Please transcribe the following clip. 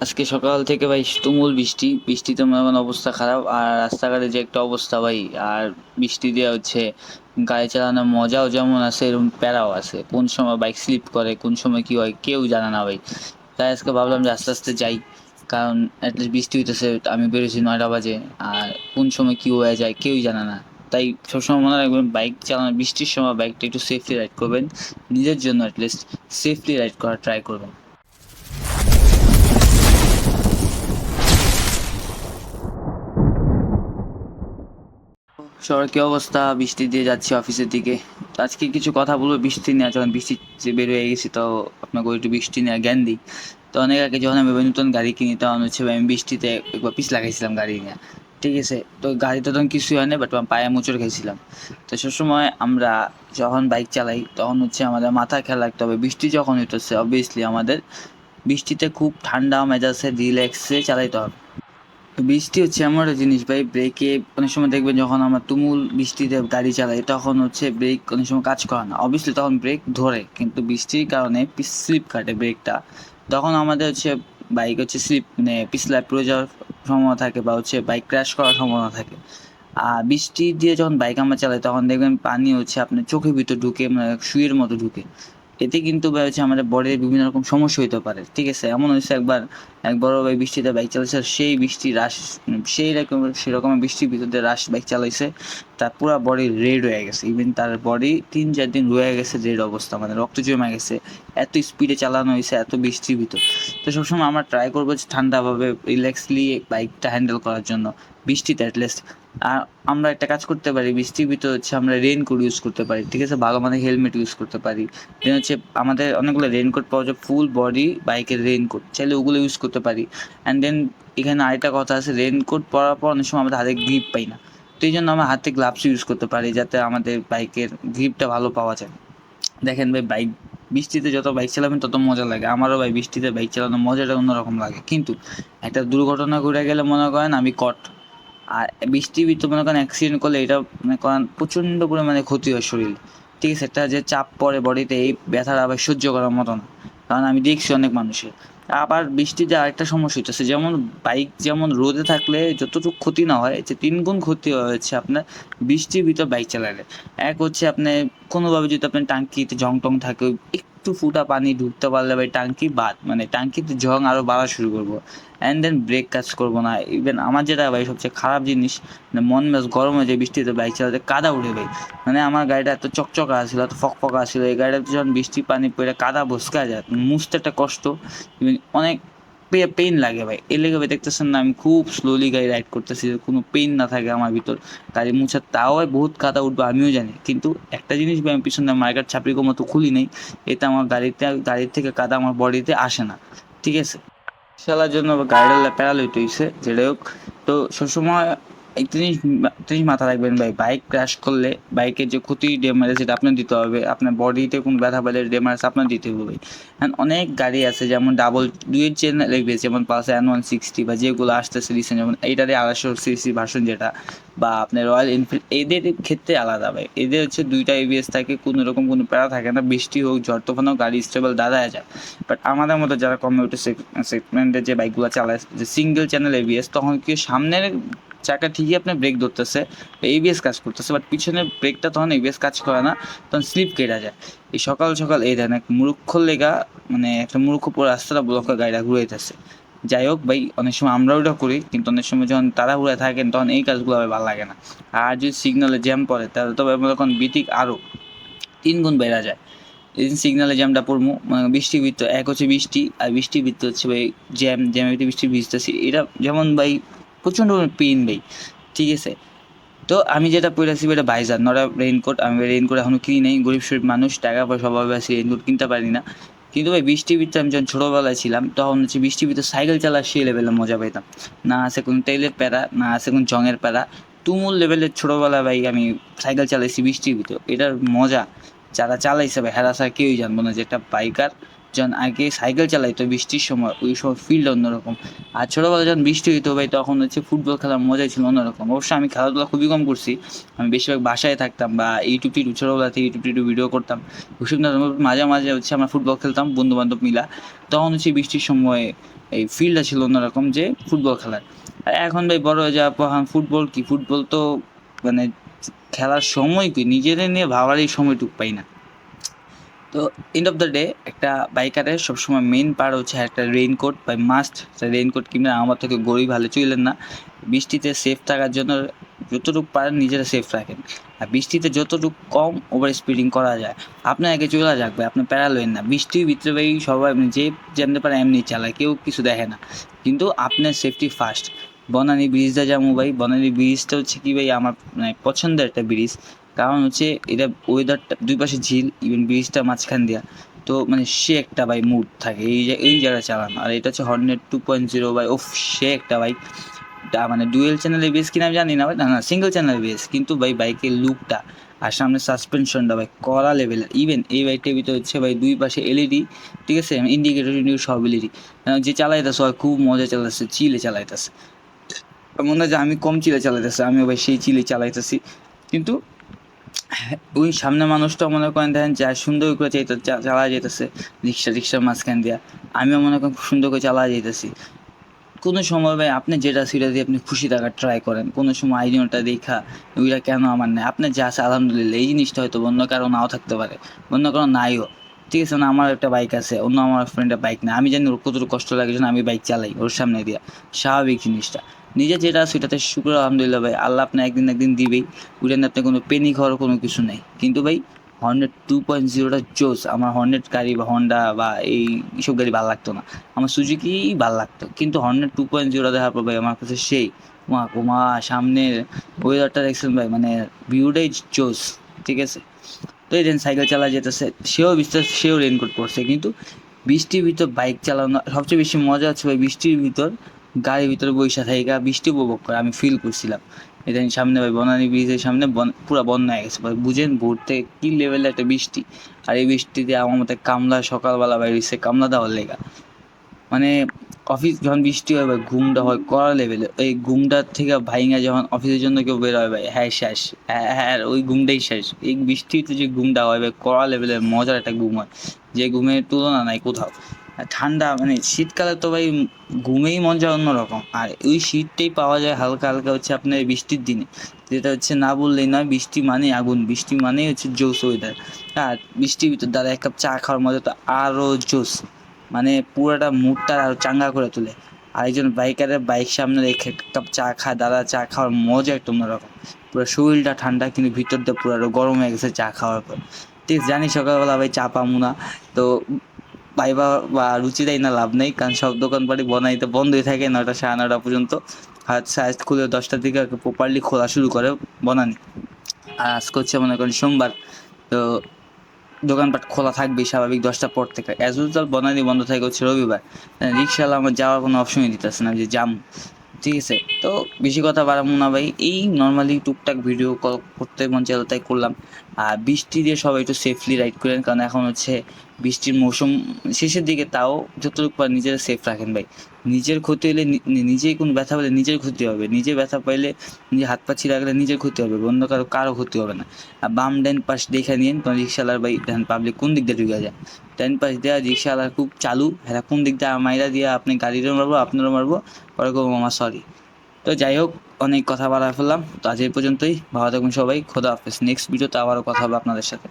আজকে সকাল থেকে ভাই তুমুল বৃষ্টি। বৃষ্টিতে মনে অবস্থা খারাপ। আর রাস্তাঘাটে যে একটা অবস্থা ভাই, আর বৃষ্টি দিয়ে হচ্ছে গাড়ি চালানোর মজাও যেমন আছে এরকম প্যারাও আছে। কোন সময় বাইক স্লিপ করে, কোন সময় কি হয় কেউ জানে না ভাই। তাই আজকে ভাবলাম যে আস্তে আস্তে যাই। কারণ অ্যাটলিস্ট বৃষ্টি হইতেছে, আমি বেরোছি নয়টা বাজে। আর কোন সময় কি হয়ে যায় কেউই জানে না। তাই সবসময় মনে রাখবেন বাইক চালানো, বৃষ্টির সময় বাইকটা একটু সেফলি রাইড করবেন। নিজের জন্য অ্যাটলিস্ট সেফলি রাইড করার ট্রাই করবেন। শহরের কি অবস্থা? বৃষ্টি দিয়ে যাচ্ছি অফিসের দিকে। তো আজকে কিছু কথা বলব, বৃষ্টি নিয়ে। যখন বৃষ্টি যে বের হয়ে গেছি, তো আপনাকে একটু বৃষ্টি নিয়ে জ্ঞান দিই। তো অনেক আগে যখন আমি নতুন গাড়ি কিনি, তখন হচ্ছে আমি বৃষ্টিতে একবার পিস লাগাইছিলাম গাড়ি নিয়ে। ঠিক আছে? তো গাড়িতে তখন কিছুই হয় না বাট পায়ে মোচড় খেয়েছিলাম। তো সবসময় আমরা যখন বাইক চালাই, তখন হচ্ছে আমাদের মাথা খেয়াল রাখতে হবে। বৃষ্টি যখন হইতেছে অবভিয়াসলি আমাদের বৃষ্টিতে খুব ঠান্ডা মেজাজে রিল্যাক্সে চালাইতে হবে। বৃষ্টি হচ্ছে এমন একটা জিনিস ভাই ব্রেকে অনেক সময় দেখবেন যখন আমরা তুমুল বৃষ্টিতে গাড়ি চালাই, তখন হচ্ছে ব্রেক অনেক সময় কাজ করে না। অবভিয়াসলি তখন ব্রেক ধরে, কিন্তু বৃষ্টির কারণে স্লিপ কাটে ব্রেকটা তখন আমাদের হচ্ছে বাইক হচ্ছে স্লিপ মানে পিছলায় পড়ে যাওয়ার সম্ভাবনা থাকে বা হচ্ছে বাইক ক্র্যাশ করার সম্ভাবনা থাকে। আর বৃষ্টি দিয়ে যখন বাইক আমরা চালাই, তখন দেখবেন পানি হচ্ছে আপনার চোখের ভিতর ঢুকে মানে শুয়ের মতো ঢুকে। এতে কিন্তু হচ্ছে আমাদের বডির বিভিন্ন রকম সমস্যা হইতে পারে। ঠিক আছে? এমন হয়েছে একবার, এক বড় ভাই বৃষ্টিতে বাইক চালাইছে, সেই বৃষ্টি রাশ সেই রকম সেরকম বৃষ্টির ভিতরে রাশ বাইক চালাইছে। তার পুরো বডি রেড হয়ে গেছে। ইভেন তার বডি তিন, চার দিন রয়ে গেছে রেড অবস্থা মানে রক্ত জমে গেছে, এত স্পিডে চালানো হয়েছে, এত বৃষ্টির ভিতর। তো সবসময় আমরা ট্রাই করব যে ঠান্ডাভাবে রিল্যাক্সলি বাইকটা হ্যান্ডেল করার জন্য, বৃষ্টিতে অ্যাটলিস্ট আর আমরা একটা কাজ করতে পারি, বৃষ্টির ভিতর হচ্ছে আমরা রেনকোট ইউজ করতে পারি, ঠিক আছে? ভালো মানে হেলমেট ইউজ করতে পারি। দেন হচ্ছে আমাদের অনেকগুলো রেনকোট পাওয়া যায় ফুল বডি বাইকের রেনকোট চাইলে ওগুলো ইউজ করতে পারি। অ্যান্ড দেন এখানে আরেকটা কথা আছে রেনকোট পরার পর অনেক সময় আমাদের হাতে গ্রিপ পাই না। তো এই জন্য আমরা হাতে গ্লাভস ইউজ করতে পারি যাতে আমাদের বাইকের গ্রিপটা ভালো পাওয়া যায়। দেখেন ভাই বাইক বৃষ্টিতে যত বাইক চালাবেন তত মজা লাগে। আমারও ভাই বৃষ্টিতে বাইক চালানোর মজাটা অন্যরকম লাগে। কিন্তু একটা দুর্ঘটনা ঘটে গেলে মনে করেন আমি কট আর বৃষ্টি ভিতর মনে করেন অ্যাক্সিডেন্ট করলে এটা মনে করেন প্রচণ্ড পরিমাণে ক্ষতি হয় শরীরে। ঠিক আছে, একটা যে চাপ পড়ে বডিতে এই ব্যথাটা আবার সহ্য করার মতো না। কারণ আমি দেখছি অনেক মানুষের। আবার বৃষ্টিতে আরেকটা সমস্যা হচ্ছে যেমন বাইক যেমন রোদে থাকলে যতটুকু ক্ষতি না হয়, যে তিন গুণ ক্ষতি হয়েছে আপনার বৃষ্টির ভিতর বাইক চালালে। এক হচ্ছে আপনি কোনোভাবে যদি আপনার টাঙ্কিতে জং টং থাকে একটু ফুটা পানি ঢুকতে পারলে ভাই টাঙ্কি বাদ মানে টাঙ্কিতে জং আরও বাড়া শুরু করব। অ্যান্ড দেন ব্রেক কাজ করব না। ইভেন আমার যেটা ভাই সবচেয়ে খারাপ জিনিস মানে মন মেজ গরম হয়ে যায়, বৃষ্টিতে বাইক চালাতে, কাদা উঠে ভাই মানে আমার গাড়িটা এত চকচকা আসছিল এত ফকফকা আসছিল এই গাড়িটা যখন বৃষ্টি পানি পড়ে, কাদা বসকা যায়। মুছতে একটা কষ্ট। অনেক পেইন লাগে ভাই। এর লেগে ভাই দেখতেছেন না, আমি খুব স্লোলি গাড়ি রাইড করতেছি কোনো পেইন না থাকে আমার ভিতর। গাড়ি মুছার তাও বহুত কাদা উঠবে, আমিও জানি। কিন্তু একটা জিনিস ভাই আমি পিছনে মার্কেট ছাপড়ি মতো খুলি নেই, এতে আমার গাড়িতে, গাড়ির থেকে কাদা আমার বডিতে আসে না। ঠিক আছে? শালার জন্য গাড়িটা প্যারালাইট হয়েছে যেটাই হোক। তো সবসময় এক জিনিস জিনিস মাথা রাখবেন ভাই। বাইক ক্র্যাশ করলে বাইকের যে ক্ষতি ড্যামেজ সেটা আপনার দিতে হবে। আপনার বডিতে কোনো ব্যথা পেলে ড্যামেজ আপনার দিতে হবে। হ্যাঁ অনেক গাড়ি আছে যেমন ডাবল দুইয়ের চেন লেগবে যেমন পালস এন ওয়ান সিক্সটি বা যেগুলো আসতেছে রিসেন্ট যেমন এইটারে আড়াইশো সিসি ভার্সন যেটা বা আপনার রয়্যাল এনফিল্ড এদের ক্ষেত্রে আলাদা ভাই। এদের হচ্ছে দুইটা এবিএস থাকে, কোনো রকম কোনো প্যারা থাকে না। বৃষ্টি হোক, ঝড় তুফান হোক গাড়ি স্টেবল দাঁড়ায় যায়। বাট আমাদের মতো যারা কমিউটার সেগমেন্টের যে বাইকগুলো চালায়, যে সিঙ্গেল চ্যানেল এবিএস তখন কি সামনের চাকা ঠিকই আপনার ব্রেক ধরতেছে এবিএস কাজ করতেছে বাট পিছনের ব্রেকটা তখন এবিএস কাজ করে না, তখন স্লিপ কেটে যায়। এই সকাল সকাল এই দেন এক মূর্খ লেগা মানে একটা মূর্খ পুরো রাস্তাটা ব্লক গাড়িটা ঘুরাইতেছে যাই হোক ভাই, অনেক সময় আমরাও এটা করি, কিন্তু অনেক সময় যখন তারা ঘুরে থাকেন, তখন এই কাজগুলো আমার ভালো লাগে না। আর যদি সিগনালে জ্যাম পড়ে, তাহলে তো তখন বিতিক আরও তিন গুণ বেড়া যায়। এই সিগনালে জ্যামটা পড়ব মানে বৃষ্টি ভিতর এক হচ্ছে বৃষ্টি, আর বৃষ্টি ভিতর হচ্ছে ভাই জ্যাম জ্যামের বৃষ্টি ভিজতেছি। এটা যেমন ভাই প্রচণ্ড পেন ভাই ঠিক আছে? তো আমি যেটা পড়েছি এটা বাইজার নটা রেইনকোট আমি রেইনকোট এখনও কিনি নেই, গরিব শরীর মানুষ, টাকা পয়সা অভাবে আছি রেইনকোট কিনতে পারি না। কিন্তু ভাই, বৃষ্টির ভিতরে আমি যখন ছোটোবেলায় ছিলাম, তখন হচ্ছে বৃষ্টি ভিতরে সাইকেল চালা সেই লেভেলে মজা পেতাম না আছে কোনো তেলের প্যারা, না আছে কোনো জঙের প্যারা, তুমুল লেভেলের ছোটোবেলায় ভাই আমি সাইকেল চালাইছি বৃষ্টির ভিতর। এটার মজা, যারা চালাইছে ভাই ছাড়া কেউই জানব না যে একটা বাইকার যখন আগে সাইকেল চালাইতো বৃষ্টির সময়, ওই সময় ফিল্ড অন্যরকম। আর ছোটোবেলায় যখন বৃষ্টি হইতো ভাই, তখন হচ্ছে ফুটবল খেলার মজাই ছিল অন্যরকম। অবশ্য আমি খেলাধুলা খুবই কম করছি। আমি বেশিরভাগ বাসায় থাকতাম বা ইউটিউব টিউব ছোটোবেলা থেকে ইউটিউব টিউব ভিডিও করতাম। ওইসব মাঝে মাঝে হচ্ছে আমরা ফুটবল খেলতাম বন্ধু বান্ধব মিলা। তখন হচ্ছে বৃষ্টির সময় এই ফিল্ডটা ছিল অন্যরকম যে ফুটবল খেলার। আর এখন ভাই বড় হয়ে যাওয়ার ফুটবল কি? ফুটবল তো মানে খেলার সময় কি নিজেদের নিয়ে ভাবারই সময়টুকু পাই না। তো এন্ড অফ দ্য ডে একটা বাইকারের সবসময় মেন পার হচ্ছে একটা রেইনকোট বা মাস্ট রেইনকোট কিনবেন, আমার থেকে গরিব ভালো চললেন না। বৃষ্টিতে সেফ থাকার জন্য যতটুকু পারেন নিজেরা সেফ রাখেন। আর বৃষ্টিতে যতটুকু কম ওভার স্পিডিং করা যায়। আপনার আগে চলে যাকবে আপনি প্যারালেন না। বৃষ্টির ভিতরে ভাই সবাই মানে যে জানতে পারে এমনি চালায়, কেউ কিছু দেখে না। কিন্তু আপনার সেফটি ফার্স্ট বনানী ব্রিজটা যেমন ভাই, বনানী ব্রিজটা হচ্ছে কি ভাই, আমার মানে পছন্দের একটা ব্রিজ কারণ হচ্ছে এটা ওয়েদারটা দুই পাশে ঝিল ইভেন ব্রিজটা মাঝখান দিয়া। তো মানে সে একটা ভাই মুড থাকে, এই এই জায়গায় চালানো। আর এটা হচ্ছে হর্নেট টু পয়েন্ট জিরো বাই ওফ সে একটা বাইক মানে ডুয়েল চ্যানেলে বেস কিনা আমি জানি না ভাই, না না সিঙ্গেল চ্যানেলের বেস কিন্তু ভাই বাইকের লুকটা আর সামনে সাসপেনশনটা ভাই, কড়া লেভেলের ইভেন এই বাইকটার ভিতরে হচ্ছে ভাই, দুই পাশে এলইডি ঠিক আছে? ইন্ডিকেটর ইন্ডিকেটর সব এলইডি যে চালাইতেছে হয় খুব মজা চালাইতেছে, চিলে চালাইতেছে। মনে হয় যে আমি কম চিলে চালাইতেছি, আমিও ভাই সেই চিলে চালাইতেছি। কিন্তু ওই সামনে মানুষটা মনে করেন দেখেন যা সুন্দর করে চাইতে চালা যেতেছে রিক্সা, রিক্সার মাঝখান দিয়া। আমিও মনে করেন খুব সুন্দর করে চালা যেতেছি। কোনো সময় ভাই আপনি যেটা সেটা দিয়ে আপনি খুশি থাকার ট্রাই করেন। কোনো সময় আইডিয়াটা দেখা, ওইটা কেন আমার নেই? আপনার যা আছে আলহামদুলিল্লাহ, এই জিনিসটা হয়তো অন্য কারও নাও থাকতে পারে, অন্য কারও নাইও। ঠিক আছে, না, আমার একটা বাইক আছে, অন্য আমার ফ্রেন্ডের বাইক না আমি জানি ওর কতটুকু কষ্ট লাগে জন্য আমি বাইক চালাই, ওর সামনে দিয়া। স্বাভাবিক জিনিসটা। নিজে যেটা, সেটাতে শুক্র, আলহামদুলিল্লাহ ভাই। আল্লাহ আপনি একদিন একদিন দিবেই। ওইটা নিয়ে আপনার কোনো পেনি খাওয়ার কোনো কিছু নেই। কিন্তু ভাই হর্নেট টু পয়েন্ট জিরোটা জোস। আমার হর্নেট গাড়ি বা হন্ডা বা এই সব গাড়ি ভালো লাগতো না। আমার সুজুকি ভালো লাগতো। কিন্তু হর্নেট টু পয়েন্ট জিরোটা দেখার পর ভাই, আমার কাছে সেই মা কুমা সামনের ওয়েদারটা দেখছেন ভাই মানে ভিউটাই জোস। ঠিক আছে? তো এই সাইকেল চালা যেতেছে, সেও বিশ্বাস সেও রেনকোট পরছে। কিন্তু বৃষ্টির ভিতর বাইক চালানো, সবচেয়ে বেশি মজা হচ্ছে ভাই, বৃষ্টির ভিতর গাড়ির ভিতরে বৈশা থাকা বৃষ্টি উপভোগ করে, আমি ফিল করছিলাম। এটা সামনে ভাই বনানী ব্রিজের সামনে পুরো বন্যা হয়ে গেছে। ভাই, বুঝেন ভোর থেকে কী লেভেলের একটা বৃষ্টি। আর এই বৃষ্টিতে আমার মতে কামলা সকালবেলা বাইরেছে কামলা দেওয়ার লেগা। মানে অফিস যখন বৃষ্টি হয় ভাই, ঘুমটা হয় কড়া লেভেলে এই ঘুমটার থেকে ভাইঙ্গা যখন অফিসের জন্য কেউ বের হয় ভাই হ্যাঁ শেষ। হ্যাঁ হ্যাঁ ওই ঘুমটাই শেষ। এই বৃষ্টিতে যে ঘুমটা হয় ভাই, কড়া লেভেলের মজার একটা ঘুম হয়। যে ঘুমের তুলনা নাই কোথাও। ঠান্ডা মানে শীতকালে তো ভাই ঘুমেই মজা অন্যরকম। আর ওই শীতটাই পাওয়া যায় হালকা হালকা হচ্ছে আপনার বৃষ্টির দিনে। যেটা হচ্ছে না বললেই নয়, বৃষ্টি মানে আগুন, বৃষ্টি মানেই হচ্ছে জোস ওয়েদার আর বৃষ্টির ভিতর দাদা, এক কাপ চা খাওয়ার মজা তো আরও জোস মানে পুরোটা মুডটা আরও চাঙ্গা করে তোলে। আর একজন বাইকারের বাইক সামনে রেখে এক কাপ চা খায়, দাদা চা খাওয়ার মজা একটা অন্যরকম। পুরো শরীরটা ঠান্ডা, কিন্তু ভিতর দিয়ে পুরো গরম হয়ে গেছে চা খাওয়ার পর। ঠিক জানি সকালবেলা ভাই চা পামু না। তো পাইবা বা রুচি দেয় না, লাভ নেই, কারণ সব দোকানপাটি বনাইতে বন্ধই থাকে নয়টা সাড়ে নয়টা পর্যন্ত। হাত সাইজ খুলে দশটার দিকে প্রপারলি খোলা শুরু করে বনানি। আর আজকে হচ্ছে মনে করেন সোমবার, তো দোকানপাট খোলা থাকবে স্বাভাবিক দশটা পর থেকে। অ্যাজ ইউজুয়াল বনানি বন্ধ থাকে হচ্ছে রবিবার। রিক্সাওয়ালা আমার যাওয়ার কোনো অপশনই দিতেছে না যে জাম ঠিক আছে, তো বেশি কথা বাড়াবো না ভাই। এই নর্মালি টুকটাক ভিডিও কল করতে মন চাইলো তাই করলাম। আর বৃষ্টি দিয়ে সবাই একটু সেফলি রাইড করেন, কারণ এখন হচ্ছে বৃষ্টির মৌসুম শেষের দিকে তাও যতটুকু পার নিজেরা সেফ রাখেন ভাই। নিজের ক্ষতি হলে নিজেই কোনো ব্যথা পেলে নিজের ক্ষতি হবে। নিজে ব্যথা পাইলে নিজে হাত পা ছিঁড়ে গেলে নিজের ক্ষতি হবে, অন্য কারও কারও ক্ষতি হবে না। আর বাম ডাইন পাশ দেখে নিন কারণ রিক্সাওয়ালার ভাই দেখেন পাবলিক কোন দিক দিয়ে ঢুকে যায়? ডাইন পাশ দেওয়া রিক্সাওয়ালার খুব চালু হ্যাঁ কোন দিক দিয়ে মাইরা দিয়ে আপনি গাড়িরও মারবো, আপনারও মারবো, পরে করব আমার সরি তো যাই হোক, অনেক কথা বলা ফেললাম। তো আজ এই পর্যন্তই। ভালো থাকুন সবাই, খোদা হাফেজ। নেক্সট ভিডিওতে আবারও কথা হবে আপনাদের সাথে।